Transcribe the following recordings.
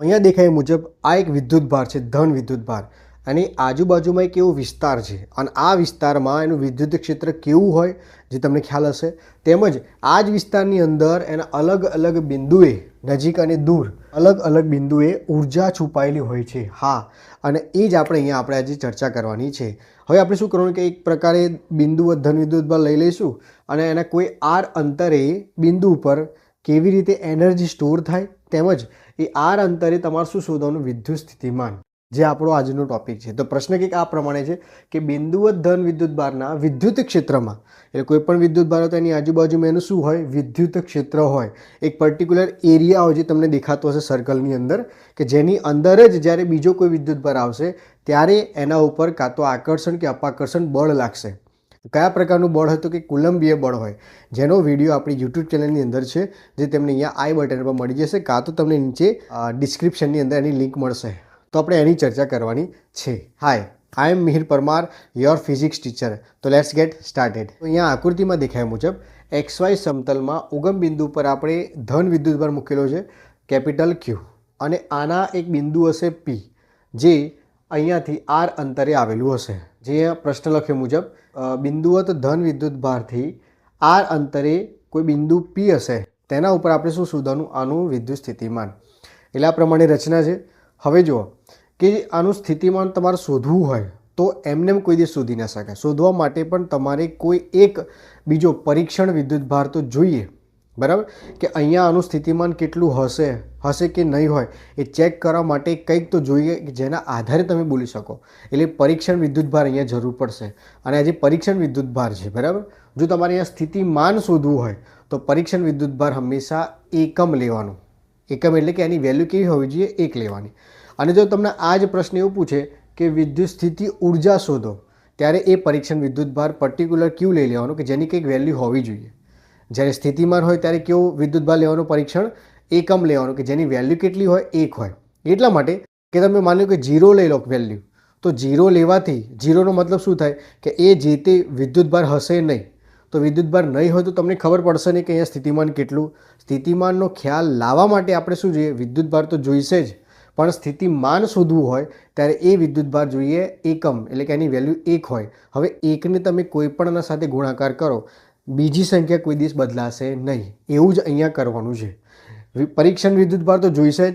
અહીંયા દેખાય મુજબ આ એક વિદ્યુત ભાર છે, ધન વિદ્યુત ભાર. અને આજુબાજુમાં એક એવો વિસ્તાર છે. અને આ વિસ્તારમાં એનું વિદ્યુત ક્ષેત્ર કેવું હોય, જે તમને ખ્યાલ હશે, તેમજ આ જ વિસ્તારની અંદર એના અલગ અલગ બિંદુએ નજીક અને દૂર અલગ અલગ બિંદુએ ઊર્જા છુપાયેલી હોય છે. હા, અને એ જ આપણે અહીંયા આપણે આજે ચર્ચા કરવાની છે. હવે આપણે શું કરવાનું કે એક પ્રકારે બિંદુ ધન વિદ્યુત ભાર લઈ લઈશું અને એના કોઈ આર અંતરે બિંદુ ઉપર કેવી રીતે એનર્જી સ્ટોર થાય તેમજ એ આર અંતરે તમારે શું શોધવાનું? વિદ્યુત સ્થિતિમાન, જે આપણો આજનો ટોપિક છે. તો પ્રશ્ન કંઈક આ પ્રમાણે છે કે બિંદુવત ધન વિદ્યુત બારના વિદ્યુત ક્ષેત્રમાં, એટલે કોઈ પણ વિદ્યુત બાર હોય તેની આજુબાજુમાં એનું શું હોય? વિદ્યુત ક્ષેત્ર હોય. એક પર્ટિક્યુલર એરિયા હોય જે તમને દેખાતો હશે સર્કલની અંદર, કે જેની અંદર જ જ્યારે બીજો કોઈ વિદ્યુત બાર આવશે, ત્યારે એના ઉપર કાં તો આકર્ષણ કે અપાકર્ષણ બળ લાગશે. કયા પ્રકારનું બળ હોય તો કે કુલંબીય બળ હોય, જેનો વીડિયો આપણી યુટ્યુબ ચેનલની અંદર છે, જે તમને અહીંયા આઈ બટન પર મળી જશે, કાં તો તમને નીચે ડિસ્ક્રિપ્શનની અંદર એની લિંક મળશે. તો આપણે એની ચર્ચા કરવાની છે. Hi I am Mihir Parmar your physics teacher તો લેટ્સ ગેટ સ્ટાર્ટેડ અહીંયા આકૃતિમાં દેખાય મુજબ એક્સ વાય સમતલમાં ઉગમ બિંદુ પર આપણે ધન વિદ્યુતભાર મૂકેલો છે, કેપિટલ ક્યુ અને આના એક બિંદુ હશે પી જે અહીંયાથી આર અંતરે આવેલું હશે. જે પ્રશ્ન લખ્યો મુજબ બિંદુવત ધન વિદ્યુત ભારથી આર અંતરે કોઈ બિંદુ પી હશે, તેના ઉપર આપણે શું શોધવાનું આનું વિદ્યુત સ્થિતિમાન. એટલે આ પ્રમાણે રચના છે. હવે જુઓ કે આનું સ્થિતિમાન તમારે શોધવું હોય તો એમને કોઈ દિવસ શોધી ના શકાય શોધવા માટે પણ તમારે કોઈ એક બીજો પરીક્ષણ વિદ્યુત ભાર તો જોઈએ. બરાબર? કે અહીંયા આનું સ્થિતિમાન કેટલું હશે? હશે કે નહીં હોય? એ ચેક કરવા માટે કંઈક તો જોઈએ કે જેના આધારે તમે બોલી શકો. એટલે પરીક્ષણ વિદ્યુત ભાર અહીંયા જરૂર પડશે. અને આજે પરીક્ષણ વિદ્યુત ભાર છે, બરાબર? જો તમારે અહીંયા સ્થિતિમાન શોધવું હોય, તો પરીક્ષણ વિદ્યુત ભાર હંમેશા એકમ લેવાનું. એકમ એટલે કે એની વેલ્યુ કેવી હોવી જોઈએ? એક લેવાની. અને જો તમને આ જ પ્રશ્ન એવું પૂછે કે વિદ્યુત સ્થિતિ ઊર્જા શોધો, ત્યારે એ પરીક્ષણ વિદ્યુત ભાર પર્ટિક્યુલર ક્યુ લઈ લેવાનું કે જેની કંઈક વેલ્યુ હોવી જોઈએ? જ્યારે સ્થિતિમાન હોય ત્યારે કેવું વિદ્યુત ભાર લેવાનું પરીક્ષણ? એકમ લેવાનું, કે જેની વેલ્યુ કેટલી હોય? એક હોય. એટલા માટે કે તમે માની લો કે જીરો લઈ લો વેલ્યુ તો જીરો લેવાથી જીરોનો મતલબ શું થાય? કે એ જે તે વિદ્યુત ભાર હશે નહીં. તો વિદ્યુત ભાર નહીં હોય તો તમને ખબર પડશે નહીં કે અહીંયા સ્થિતિમાન કેટલું. સ્થિતિમાનનો ખ્યાલ લાવવા માટે આપણે શું જોઈએ? વિદ્યુત ભાર તો જોઈશે જ. પણ સ્થિતિમાન શોધવું હોય, ત્યારે એ વિદ્યુત ભાર જોઈએ એકમ, એટલે કે એની વેલ્યુ એક હોય. હવે એકને તમે કોઈ પણના સાથે ગુણાકાર કરો. બીજી સંખ્યા કોઈ દિવસ બદલાશે નહીં. એવું જ અહીંયા કરવાનું છે. પરીક્ષણ વિદ્યુત ભાર તો જોઈશે જ.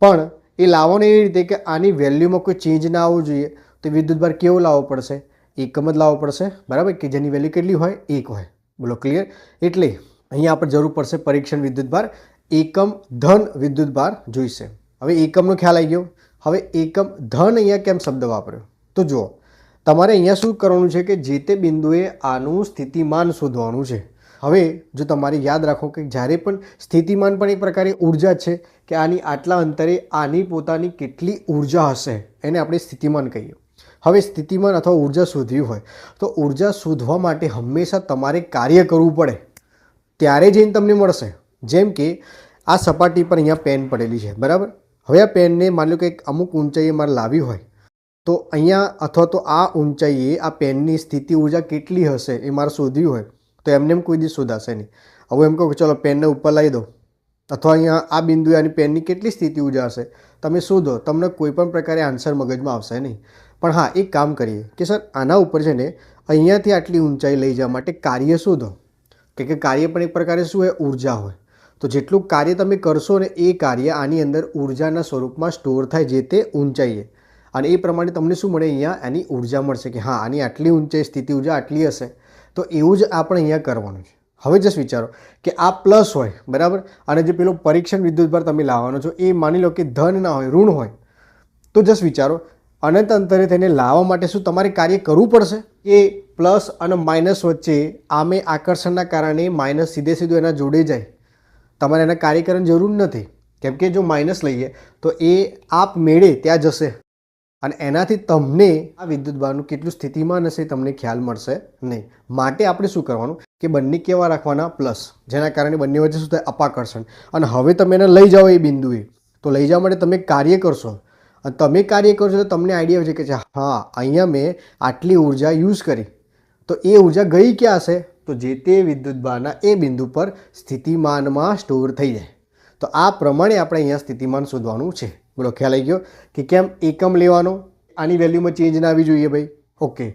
પણ એ લાવવાનું એવી રીતે કે આની વેલ્યુમાં કોઈ ચેન્જ ના આવવો જોઈએ, તો વિદ્યુત ભાર કેવો લાવવો પડશે? એકમ જ લાવવો પડશે. બરાબર? કે જેની વેલ્યુ કેટલી હોય? એક હોય. બોલો ક્લિયર એટલે અહીંયા આપણે જરૂર પડશે પરીક્ષણ વિદ્યુત ભાર. એકમ ધન વિદ્યુત ભાર જોઈશે. હવે એકમનો ખ્યાલ આવી ગયો. હવે એકમ ધન અહીંયા કેમ શબ્દ વાપર્યો? તો જુઓ. તમારે અહીંયા શું કરવાનું છે કે જે તે બિંદુએ આનું સ્થિતિમાન શોધવાનું છે. હવે જો તમારે યાદ રાખો કે જ્યારે પણ સ્થિતિમાન પણ એક પ્રકારે ઊર્જા છે કે આની આટલા અંતરે આની પોતાની કેટલી ઊર્જા હશે એને આપણે સ્થિતિમાન કહીએ. હવે સ્થિતિમાન અથવા ઊર્જા શોધવી હોય તો ઊર્જા શોધવા માટે હંમેશા તમારે કાર્ય કરવું પડે. ત્યારે જઈને તમને મળશે. જેમ કે આ સપાટી પર અહીંયા પેન પડેલી છે. બરાબર? હવે આ પેનને માની લો કે અમુક ઊંચાઈએ મારે લાવી હોય. તો અહીંયા અથવા તો આ ઊંચાઈએ આ પેનની સ્થિતિ ઊર્જા કેટલી હશે એ મારે શોધવી હોય, તો એમને એમ કોઈ દિવસ શોધાશે નહીં. હવે એમ કહું કે ચલો પેનને ઉપર લાવી દો. અથવા અહીંયા આ બિંદુએ આની પેનની કેટલી સ્થિતિ ઊર્જા હશે, તમે શોધો. તમને કોઈ પણ પ્રકારે આન્સર મગજમાં આવશે નહીં. પણ હા, એક કામ કરીએ કે સર, આના ઉપર છે ને, અહીંયાથી આટલી ઊંચાઈ લઈ જવા માટે કાર્ય શોધો. કે કે કાર્ય પણ એક પ્રકારે શું હોય? ઊર્જા હોય. તો જેટલું કાર્ય તમે કરશો ને એ કાર્ય આની અંદર ઊર્જાના સ્વરૂપમાં સ્ટોર થાય જે તે ઊંચાઈએ. અને એ પ્રમાણે તમને શું મળે? અહીંયા એની ઊર્જા મળશે કે હા, આની આટલી ઊંચાઈ સ્થિતિ ઊર્જા આટલી હશે. તો એવું જ આપણે અહીંયા કરવાનું છે. હવે જસ્ટ વિચારો કે આ પ્લસ હોય, બરાબર? અને જે પેલો પરીક્ષણ વિદ્યુત ભાર તમે લાવવાનો છો, એ માની લો કે ધન ના હોય, ઋણ હોય. તો જસ્ટ વિચારો, અનંત અંતરે તેને લાવવા માટે શું તમારે કાર્ય કરવું પડશે? એ પ્લસ અને માઇનસ વચ્ચે આમે આકર્ષણના કારણે માઇનસ સીધે સીધું એના જોડે જાય. તમારે એના કાર્ય જરૂર નથી. કેમ કે જો માઇનસ લઈએ, તો એ આપ મેળે, ત્યાં જશે. અને એનાથી તમને આ વિદ્યુત ભારનું કેટલું સ્થિતિમાન હશે તમને ખ્યાલ મળશે નહીં. માટે આપણે શું કરવાનું કે બંને કેવા રાખવાના પ્લસ જેના કારણે બંને વચ્ચે શું થાય? અપાકર્ષણ. અને હવે તમે એને લઈ જાઓ એ બિંદુએ. તો લઈ જવા માટે તમે કાર્ય કરશો. અને તમે કાર્ય કરશો તો તમને આઈડિયા આવશે કે હા, અહીંયા મેં આટલી ઊર્જા યુઝ કરી. તો એ ઊર્જા ગઈ ક્યાં હશે? તો જે તે વિદ્યુત ભારના એ બિંદુ પર સ્થિતિમાનમાં સ્ટોર થઈ જાય. તો આ પ્રમાણે આપણે અહીંયા સ્થિતિમાન શોધવાનું છે. બોલો, ખ્યાલ આવી ગયો કે કેમ એકમ લેવાનો? આની વેલ્યુમાં ચેન્જ ના આવી જોઈએ ભાઈ. ઓકે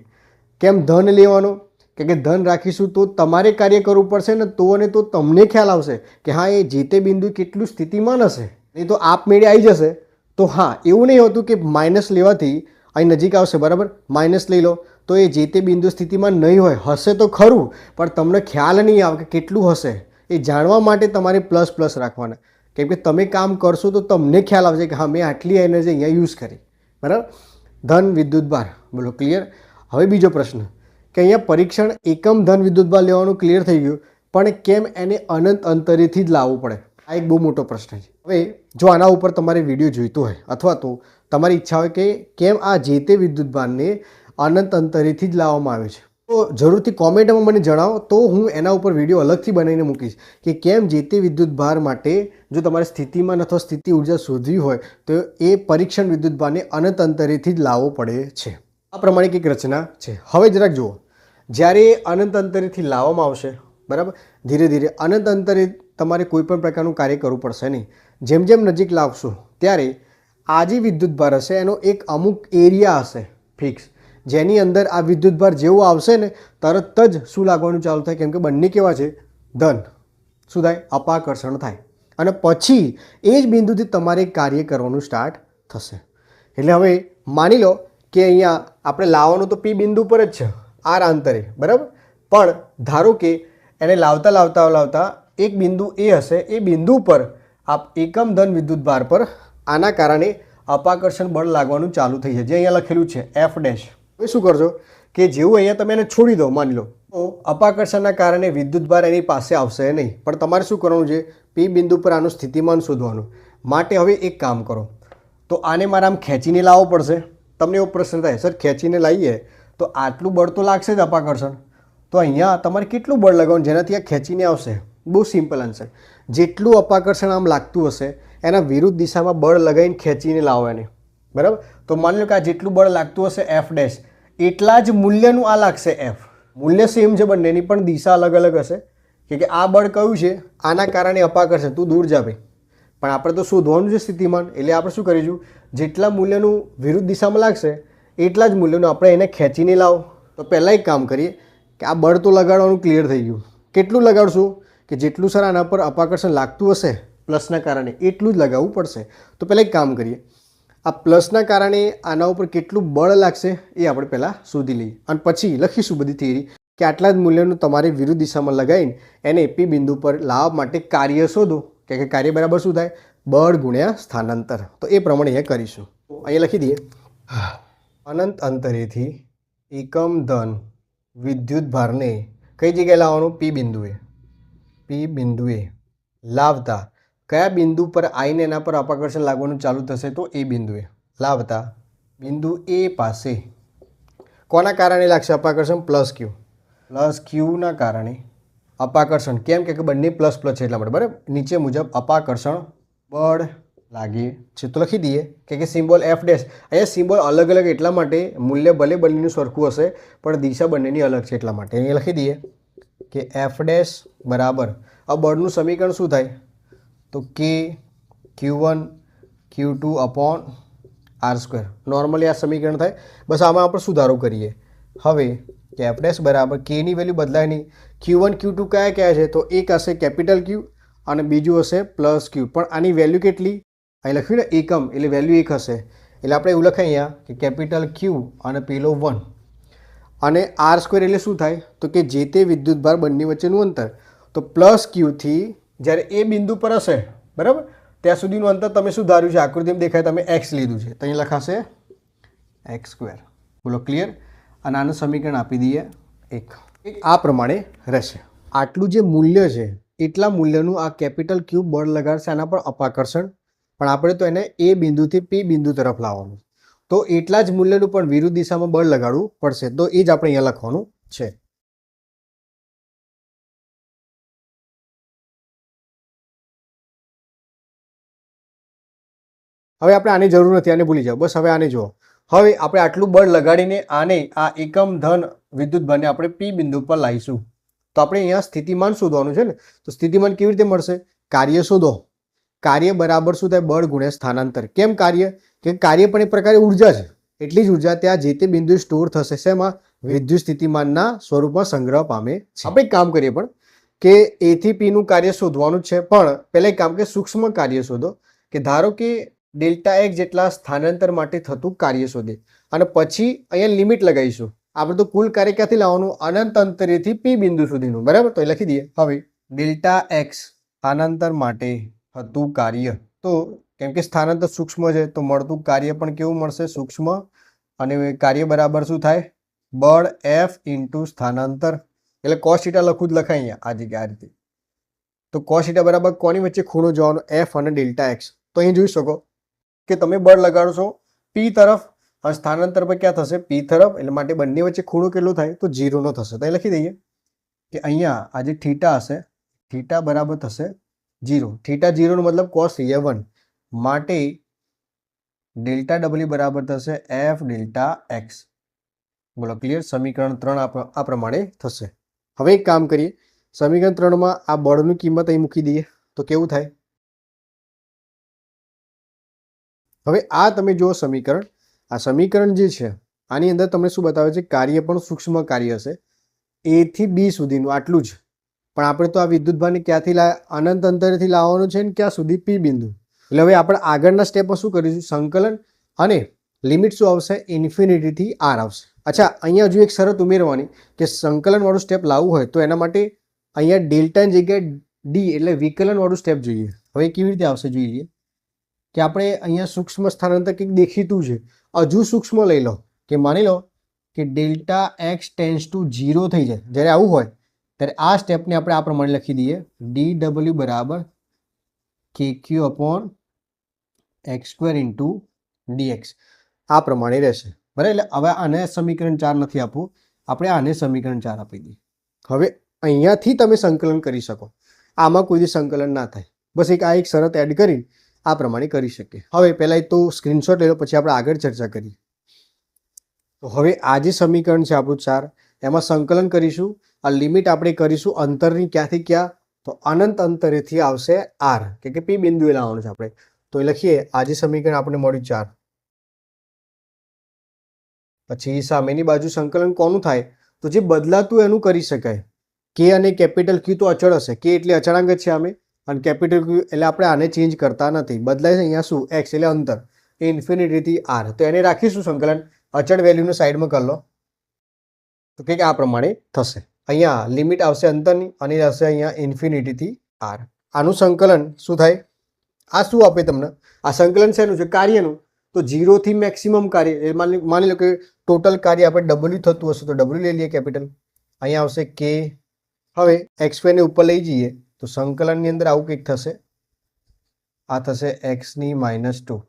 કેમ ધન લેવાનો? કે કે ધન રાખીશું તો તમારે કાર્ય કરવું પડશે ને તો અને તો તમને ખ્યાલ આવશે કે હા, એ જે તે બિંદુ કેટલું સ્થિતિમાન હશે. નહીં તો આપમેળે આવી જશે. તો હા, એવું નહીં હોતું કે માઇનસ લેવાથી અહીં નજીક આવશે, બરાબર? માઇનસ લઈ લો. તો એ જે તે બિંદુ સ્થિતિમાં નહીં હોય, હશે તો ખરું, પણ તમને ખ્યાલ નહીં આવે કે કેટલું હશે. એ જાણવા માટે તમારે પ્લસ પ્લસ રાખવાના. કેમ કે તમે કામ કરશો તો તમને ખ્યાલ આવશે કે હા, મેં આટલી એનર્જી અહીંયા યુઝ કરી. બરાબર? ધન, વિદ્યુત, ભાર. બોલો ક્લિયર હવે બીજો પ્રશ્ન. કે અહીંયા પરીક્ષણ એકમ ધન, વિદ્યુત, ભાર લેવાનું ક્લિયર થઈ ગયું, પણ કેમ એને અનંત અંતરેથી જ લાવવું પડે? આ એક બહુ મોટો પ્રશ્ન છે. હવે જો આના ઉપર તમારે વીડિયો જોઈતો હોય, અથવા તો તમારી ઈચ્છા હોય કે કેમ આ જે તે વિદ્યુત, ભારને અનંત અંતરેથી જ લાવવામાં આવે છે? તો જરૂરથી કોમેન્ટમાં મને જણાવો. તો હું એના ઉપર વીડિયો અલગથી બનાવીને મૂકીશ કે કેમ જે તે વિદ્યુત ભાર માટે જો તમારે સ્થિતિમાં અથવા સ્થિતિ ઊર્જા શોધવી હોય, તો એ પરીક્ષણ વિદ્યુત ભારને અનંત અંતરેથી જ લાવવો પડે છે. આ પ્રમાણે એક રચના છે. હવે જરાક જુઓ. જ્યારે અનંત અંતરેથી લાવવામાં આવશે, બરાબર? ધીરે ધીરે અનંત અંતરે તમારે કોઈ પણ પ્રકારનું કાર્ય કરવું પડશે નહીં. જેમ જેમ નજીક લાવશો, ત્યારે આ જે વિદ્યુત ભાર હશે, એનો એક અમુક એરિયા હશે, ફિક્સ. જેની અંદર આ વિદ્યુત ભાર જેવો આવશે ને, તરત જ શું લાગવાનું ચાલુ થાય? કેમ કે બંને કેવા છે? ધન. શું થાય? અપાકર્ષણ થાય. અને પછી એ જ બિંદુથી તમારે કાર્ય કરવાનું સ્ટાર્ટ થશે. એટલે હવે માની લો કે અહીંયા આપણે લાવવાનું તો પી બિંદુ પર જ છે આર અંતરે બરાબર? પણ ધારો કે એને લાવતા લાવતા લાવતા એક બિંદુ એ હશે, એ બિંદુ પર આપ એકમ ધન વિદ્યુત ભાર પર આના કારણે અપાકર્ષણ બળ લાગવાનું ચાલુ થઈ જાય. જે અહીંયા લખેલું છે એફ ડેશ. હવે શું કરજો કે જેવું અહીંયા તમે એને છોડી દો, માની લો. તો અપાકર્ષણના કારણે વિદ્યુત ભાર એની પાસે આવશે નહીં. પણ તમારે શું કરવાનું છે? પી બિંદુ પર આનું સ્થિતિમાન શોધવાનું. માટે હવે એક કામ કરો. તો આને મારે આમ ખેંચીને લાવવો પડશે. તમને એવો પ્રશ્ન થાય, સર, ખેંચીને લાવીએ? તો આટલું બળ તો લાગશે જ અપાકર્ષણ. તો અહીંયા તમારે કેટલું બળ લગાવવાનું? જેનાથી આ ખેંચીને આવશે? બહુ સિમ્પલ આન્સર. જેટલું અપાકર્ષણ આમ લાગતું હશે, એના વિરુદ્ધ દિશામાં બળ લગાવીને ખેંચીને લાવો એને. બરાબર? તો માની લો કે આ જેટલું બળ લાગતું હશે એફ ડેશ એટલા જ મૂલ્યનું આ લાગશે એફ મૂલ્ય સેમ છે બંનેની, પણ દિશા અલગ અલગ હશે. કે કે આ બળ કયું છે? આના કારણે અપાકર્ષણ તું દૂર જા ભાઈ. પણ આપણે તો શોધવાનું છે સ્થિતિમાન. એટલે આપણે શું કરીશું? જેટલા મૂલ્યનું વિરુદ્ધ દિશામાં લાગશે, એટલા જ મૂલ્યનું આપણે એને ખેંચીને લાવો. તો પહેલાં એક કામ કરીએ કે આ બળ તો લગાડવાનું ક્લિયર થઈ ગયું. કેટલું લગાડશું? કે જેટલું સર આના પર અપાકર્ષણ લાગતું હશે, પ્લસના કારણે એટલું જ લગાવવું પડશે. તો પહેલાં એક કામ કરીએ. આ પ્લસના કારણે આના ઉપર કેટલું બળ લાગશે એ આપણે પહેલાં શોધી લઈએ. અને પછી લખીશું બધી થિયરી કે આટલા જ મૂલ્યનું તમારે વિરુદ્ધ દિશામાં લગાવીને એને પી બિંદુ પર લાવવા માટે કાર્ય શોધો. કે કાર્ય બરાબર શું થાય? બળ ગુણ્યા સ્થાનાંતર. તો એ પ્રમાણે અહીંયા કરીશું. અહીંયા લખી દઈએ. અનંત અંતરેથી એકમ ધન વિદ્યુત ભારને કઈ જગ્યાએ લાવવાનું? પી બિંદુએ. પી બિંદુએ લાવતા કયા બિંદુ પર આવીને એના પર અપાકર્ષણ લાગવાનું ચાલુ થશે તો એ બિંદુએ. લાવતા બિંદુ એ પાસે. કોના કારણે લાગશે અપાકર્ષણ? પ્લસ ક્યુ પ્લસ ક્યુના કારણે અપાકર્ષણ. કેમ કે બંને પ્લસ પ્લસ છે એટલા માટે, બરાબર? નીચે મુજબ અપાકર્ષણ બળ લાગે છે. તો લખી દઈએ કે કે સિમ્બોલ એફ ડેશ. અહીંયા સિમ્બોલ અલગ અલગ એટલા માટે મૂલ્ય ભલે બંનેનું સરખું હશે, પણ દિશા બંનેની અલગ છે એટલા માટે. અહીંયા લખી દઈએ કે એફ ડેશ બરાબર. આ બળનું સમીકરણ શું થાય? તો કે Q one Q two upon R square normally આ સમીકરણ થાય. બસ આમાં આપણે સુધારો કરીએ. હવે કે એફ ડેશ બરાબર કેની વેલ્યુ બદલાય નહીં. ક્યુ વન ક્યુ ટુ કયા કયા છે? તો એક હશે કેપિટલ ક્યુ અને બીજું હશે પ્લસ ક્યુ પણ આની વેલ્યુ કેટલી? અહીં લખ્યું ને એકમ, એટલે વેલ્યુ એક હશે. એટલે આપણે એવું લખાય અહીંયા કે કેપિટલ ક્યુ અને પેલો વન અને આર સ્ક્વેર એટલે શું થાય? તો કે જે તે વિદ્યુત ભાર બંને વચ્ચેનું અંતર. તો પ્લસ ક્યુથી જ્યારે એ બિંદુ પર હશે, બરાબર? ત્યાં સુધીનું અંતર તમે શું ધાર્યું છે? આકૃતિમાં દેખાય તમે એક્સ લીધું છે. તો લખાશે એક્સ સ્ક્વેર બોલો ક્લિયર અને આનું સમીકરણ આપી દઈએ એક. એક આ પ્રમાણે રહેશે. આટલું જે મૂલ્ય છે, એટલા મૂલ્યનું આ કેપિટલ ક્યુબ બળ લગાડશે, આના પર અપાકર્ષણ. પણ આપણે તો એને એ બિંદુથી પી બિંદુ તરફ લાવવાનું તો એટલા જ મૂલ્યનું પણ વિરુદ્ધ દિશામાં બળ લગાડવું પડશે. તો એ જ આપણે અહીંયા લખવાનું છે. હવે આપણે આની જરૂર નથી, આને ભૂલી જાઓ. બસ હવે આને જુઓ. હવે આપણે આટલું બળ લગાડીને આને આ એકમ ધન વિદ્યુત બને આપણે પી બિંદુ પર લાવીશું. તો આપણે અહીંયા સ્થિતિમાન શોધવાનું છે ને? તો સ્થિતિમાન કેવી રીતે મળશે? કાર્ય શોધો. કાર્ય બરાબર શું થાય? બળ ગુણ્યા સ્થાનાંતર. કેમ કાર્ય? કે કાર્ય પણ એક પ્રકારે ઊર્જા છે. એટલી જ ઊર્જા ત્યાં જે તે બિંદુ સ્ટોર થશે. શેમાં? વિદ્યુત સ્થિતિમાનના સ્વરૂપમાં સંગ્રહ પામે છે. આપણે કામ કરીએ પણ, કે એથી પીનું કાર્ય શોધવાનું છે. પણ, પહેલાં એક કામ કે સૂક્ષ્મ કાર્ય શોધો. કે ધારો કે ડેલ્ટા એક જેટલા સ્થાનાંતર માટે થતું કાર્ય શોધે. અને પછી અહીંયા લિમિટ લગાવીશું. આપણે તો કુલ કાર્ય ક્યાંથી લાવવાનું? અનંત અંતરેથી પી બિંદુ સુધીનું. બરાબર? તો એ લખી દઈએ. હવે ડેલ્ટા એક્સ સ્થાનાંતર માટે થતું કાર્ય. તો કેમ કે સ્થાનાંતર સૂક્ષ્મ છે, તો મળતું કાર્ય પણ કેવું મળશે? સૂક્ષ્મ. અને કાર્ય બરાબર શું થાય? બળ એફ ઇન્ટુ સ્થાનાંતર. એટલે કોસ લખું જ લખાય અહીંયા, આ જગ્યા આ રીતે. તો કોસ બરાબર કોની વચ્ચે ખૂણો જવાનો? એફ અને ડેલ્ટા એક્સ તો અહીં જોઈ શકો. કે તમે બળ લગાડશો પી તરફ સ્થાનાંતર પર ક્યાં થશે? પી તરફ, એટલે માટે બંને વચ્ચે ખૂણો કેટલો થાય? તો જીરોનો થશે. તો લખી દઈએ કે અહીંયા આ જે થીટા હશે થીટા બરાબર થશે જીરો થીટા જીરોનો મતલબ કોસ થઈએ માટે ડેલ્ટા ડબલ્યુ બરાબર થશે એફ ડેલ્ટા એક્સ બોલો ક્લિયર સમીકરણ ત્રણ આ પ્રમાણે થશે. હવે એક કામ કરીએ. સમીકરણ ત્રણમાં આ બળની કિંમત અહીં મૂકી દઈએ. તો કેવું થાય? હવે આ તમે જુઓ સમીકરણ. આ સમીકરણ જે છે, આની અંદર તમને શું બતાવે છે? કાર્ય પણ સૂક્ષ્મ કાર્ય હશે. એ થી બી સુધીનું આટલું જ. પણ આપણે તો આ વિદ્યુતભારને ક્યાંથી લા, અનંત અંતરેથી લાવવાનું છે ને ક્યાં સુધી? પી બિંદુ. એટલે હવે આપણે આગળના સ્ટેપમાં શું કરીશું? સંકલન અને લિમિટ શું આવશે? ઇન્ફિનિટીથી આર આવશે. અચ્છા, અહીંયા હજુ એક શરત ઉમેરવાની કે સંકલનવાળું સ્ટેપ લાવવું હોય તો એના માટે અહીંયા ડેલ્ટાની જગ્યાએ ડી એટલે વિકલનવાળું સ્ટેપ જોઈએ. હવે કેવી રીતે આવશે જોઈ લઈએ કે આપણે અહીંયા સૂક્ષ્મ સ્થાનાંતર કંઈક દેખીતું છે. હજુ સૂક્ષ્મ લઈ લો. કે માની લો કે delta X tends to zero થઈ જાય. જ્યારે આવું હોય, ત્યારે આ સ્ટેપને આપણે આ પ્રમાણે લખી દઈએ. ડી ડબલ્યુ બરાબર કે Q upon X square into DX આ પ્રમાણે રહેશે. બરાબર? એટલે હવે આને સમીકરણ ચાર નથી આપવું. આપણે આને સમીકરણ ચાર આપી દઈએ. હવે અહીંયાથી તમે સંકલન કરી શકો. આમાં કોઈ સંકલન ના થાય. બસ એક આ એક શરત એડ કરી આ પ્રમાણે કરી શકીએ. હવે પહેલાં એ તો સ્ક્રીનશોટ લઈ પછી આપણે આગળ ચર્ચા કરીએ. તો હવે આ જે સમીકરણ છે આપણું ચાર, એમાં સંકલન કરીશું, આ લિમિટ આપણે કરીશું અંતરની ક્યાંથી ક્યાં? તો અનંત અંતરેથી આવશે આર કે કે પી બિંદુએ લાવવાનું છે આપણે. તો એ લખીએ, આ જે સમીકરણ આપણે મળ્યું ચાર. પછી સામેની બાજુ સંકલન કોનું થાય? તો જે બદલાતું એનું કરી શકાય. કે અને કેપિટલ ક્યુ તો અચળ હશે. કે એટલે અચળાંક જ છે આમે. અને કેપિટલ ક્યુ એટલે આપણે આને ચેન્જ કરતા નથી. બદલાય છે અહીંયા શું? એક્સ એટલે અંતર. એ ઇન્ફિનિટીથી આર તો એને રાખીશું સંકલન. અચળ વેલ્યુને સાઈડમાં કરી લો. તો કંઈક આ પ્રમાણે થશે. અહીંયા લિમિટ આવશે અંતરની અને આવશે અહીંયા ઇન્ફિનિટીથી આર આનું સંકલન શું થાય? આ શું આપે તમને? આ સંકલન શેનું છે? કાર્યનું. તો જીરોથી મેક્સિમમ કાર્ય. એ માની લો કે ટોટલ કાર્ય આપણે ડબલ્યુ થતું હશે તો ડબલ્યુ લઈ લઈએ કેપિટલ અહીંયા આવશે કે હવે એક્સ ને ઉપર લઈ જઈએ. તો સંકલનની અંદર આવું કંઈક થશે. આ થશે એક્સની માઇનસ ટુ.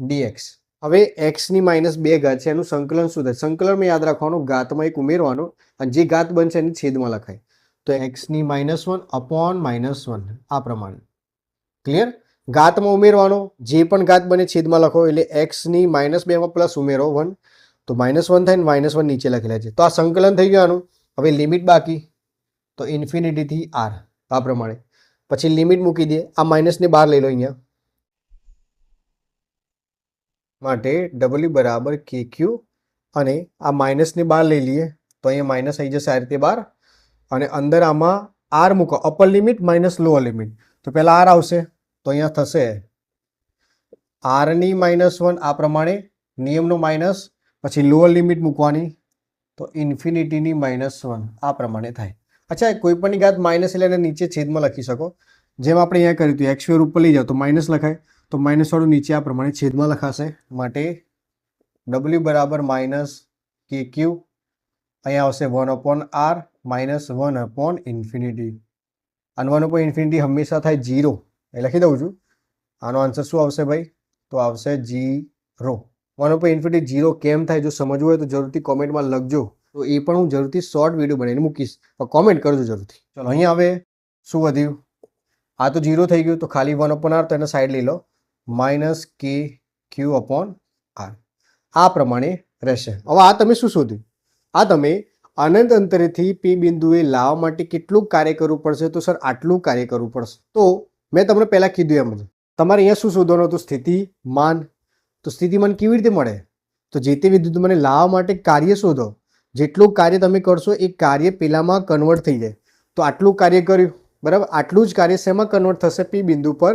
ડીએક્સ. હવે એક્સની માઇનસ બે ઘાત છે, એનું સંકલન શું થાય? સંકલનમાં યાદ રાખવાનું, ઘાતમાં એક ઉમેરવાનો, અને જે ઘાત બનશે એની છેદમાં લખાય. તો એક્સની minus one upon minus one, આ પ્રમાણે. ક્લિયર? ઘાતમાં ઉમેરવાનો, જે પણ ઘાત બને છેદમાં લખો, એટલે એક્સની માઇનસ બેમાં પ્લસ ઉમેરો વન. તો માઇનસ વન થાય ને માઇનસ વન નીચે લખેલા છે. તો આ સંકલન થઈ ગયું આનું હવે લિમિટ બાકી. તો ઇન્ફિનિટીથી આર આ પ્રમાણે. પછી લિમિટ મૂકી દઈએ. આ માઇનસને બહાર લઈ લો અહીંયા. માટે ડબલ્યુ બરાબર કે ક્યુ અને આ માઇનસને બહાર લઈ લઈએ. તો અહીંયા માઇનસ આવી જશે આ રીતે બહાર અને અંદર આમાં આર મૂકો. Upper limit minus lower limit તો પહેલાં આર આવશે. તો અહીંયા થશે આરની માઇનસ વન આ પ્રમાણે નિયમનો માઇનસ પછી લોઅર લિમિટ મૂકવાની. તો ઇન્ફિનિટીની માઇનસ વન આ પ્રમાણે થાય. અચ્છા, કોઈ પણ ઘાત માઇનસ એટલે નીચે છેદમાં લખી શકો. જેમ આપણે અહીંયા કર્યું હતું એક્સ ઉપર લઈ જાઓ તો માઇનસ લખાય. તો માઇનસવાળું નીચે આ પ્રમાણે છેદમાં લખાશે. માટે ડબલ્યુ બરાબર માઇનસ કે ક્યુ અહીંયા આવશે one upon R minus one upon infinity. અને વન અપોન ઇન્ફિનિટી હંમેશા થાય જીરો એ લખી દઉં છું. આનો આન્સર શું આવશે ભાઈ? તો આવશે zero one upon infinity zero કેમ થાય જો સમજવું હોય તો જરૂરથી કોમેન્ટમાં લખજો. તો એ પણ હું જરૂરથી શોર્ટ વીડિયો બનાવીને મૂકીશ. પણ કોમેન્ટ કરજો જરૂરથી. ચલો, અહીંયા હવે શું વધ્યું? આ તો જીરો થઈ ગયું, તો ખાલી વન અપોન આર તો એને સાઈડ લઈ લો. માઇનસ કે ક્યુ અપોન આર આ પ્રમાણે રહેશે. હવે આ તમે શું શોધ્યું? આ તમે અનંત અંતરેથી પી બિંદુએ લાવવા માટે કેટલું કાર્ય કરવું પડશે? તો સર આટલું કાર્ય કરવું પડશે. તો મેં તમને પહેલાં કીધું એમ તમારે અહીંયા શું શોધવાનું હતું? સ્થિતિમાન તો સ્થિતિમાન કેવી રીતે મળે? તો જે તે વિદ્યુતમાનને લાવવા માટે કાર્ય શોધો. જેટલું કાર્ય તમે કરશો, એ કાર્ય પેલામાં કન્વર્ટ થઈ જાય. તો આટલું કાર્ય કર્યું, બરાબર? આટલું જ કાર્ય શેમાં કન્વર્ટ થશે? પી બિંદુ પર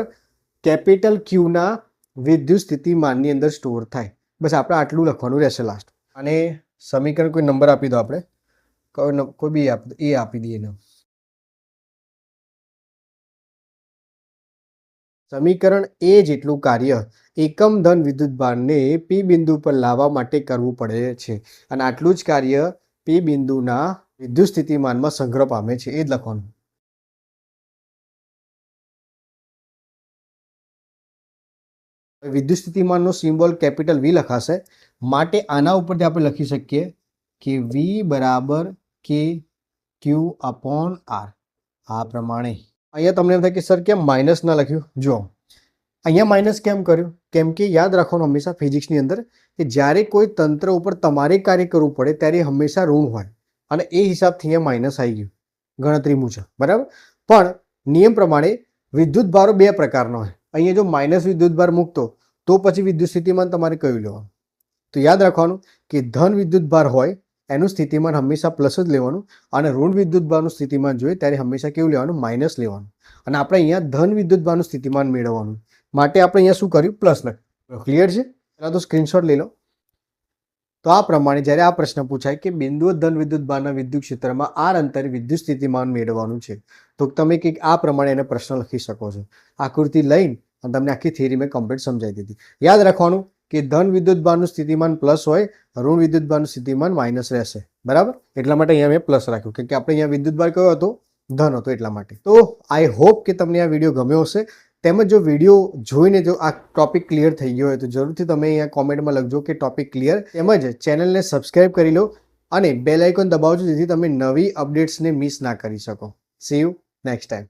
કેપિટલ ક્યુના વિદ્યુત સ્થિતિમાનની અંદર સ્ટોર થાય. બસ આપણે આટલું લખવાનું રહેશે લાસ્ટ અને સમીકરણ કોઈ નંબર આપી દો આપણે. કોઈ કોઈ બી આપી, એ આપી દઈએ એને. સમીકરણ એ જેટલું કાર્ય એકમ ધન વિદ્યુતભારને પી બિંદુ પર લાવવા માટે કરવું પડે છે. અને આટલું જ કાર્ય પી બિંદુના વિદ્યુત સ્થિતિમાનમાં સંગ્રહ પામે છે. એ જ લખવાનું. વિદ્યુત સ્થિતિમાનનો સિમ્બોલ કેપિટલ વી લખાશે. માટે આના ઉપરથી આપણે લખી શકીએ કે વી બરાબર કે ક્યુ અપોન આર આ પ્રમાણે. અહીંયા તમને એમ થાય કે સર કેમ માઇનસ ના લખ્યું? જો અહીંયા માઇનસ કેમ કર્યું? કેમ કે યાદ રાખવાનું હંમેશા ફિઝિક્સની અંદર કે જ્યારે કોઈ તંત્ર ઉપર તમારે કાર્ય કરવું પડે, ત્યારે હંમેશા ઋણ હોય. અને એ હિસાબથી અહીંયા માઇનસ આવી ગયું, ગણતરી મુજબ. બરાબર? પણ નિયમ પ્રમાણે વિદ્યુત ભારો બે પ્રકારનો હોય. અહીંયા જો માઇનસ વિદ્યુત ભાર મૂકતો, તો પછી વિદ્યુત સ્થિતિમાન તમારે કયું લેવાનું? તો યાદ રાખવાનું કે ધન વિદ્યુત ભાર હોય, એનું સ્થિતિમાન હંમેશા પ્લસ જ લેવાનું. અને ઋણ વિદ્યુત ભારનું સ્થિતિમાન જોઈએ, ત્યારે હંમેશા કેવું લેવાનું? માઇનસ લેવાનું. અને આપણે અહીંયા ધન વિદ્યુત ભારનું સ્થિતિમાન મેળવવાનું. માટે આપણે અહીંયા શું કર્યું? પ્લસ લખ્યું. ક્લિયર છે? પહેલાં તો સ્ક્રીનશોટ લઈ લો. તો આ પ્રમાણે જ્યારે આ પ્રશ્ન પૂછાય કે બિંદુ ધન વિદ્યુત ભારના વિદ્યુત ક્ષેત્રમાં આર અંતરે વિદ્યુત સ્થિતિમાન મેળવવાનું છે, તો તમે કંઈક આ પ્રમાણે એને પ્રશ્ન લખી શકો છો. આકૃતિ લઈને અને તમને આખી થિયરી મેં કમ્પ્લીટ સમજાવી દીધી. યાદ રાખવાનું કે ધન વિદ્યુત બારનું સ્થિતિમાન પ્લસ હોય, ઋણ વિદ્યુત બારનું સ્થિતિમાન માઇનસ રહેશે. બરાબર? એટલા માટે અહીંયા મેં પ્લસ રાખ્યું. કે આપણે અહીંયા વિદ્યુત ભાર કયો હતો? ધન હતો એટલા માટે. તો આઈ હોપ કે તમને આ વીડિયો ગમ્યો હશે. તેમજ જો વીડિયો જોઈને જો આ ટોપિક ક્લિયર થઈ ગયો હોય તો જરૂરથી તમે અહીંયા કોમેન્ટમાં લખજો કે ટોપિક ક્લિયર તેમજ ચેનલને સબસ્ક્રાઈબ કરી લો અને બેલ આઇકોન દબાવજો જેથી તમે નવી અપડેટ્સને મિસ ના કરી શકો. C you next time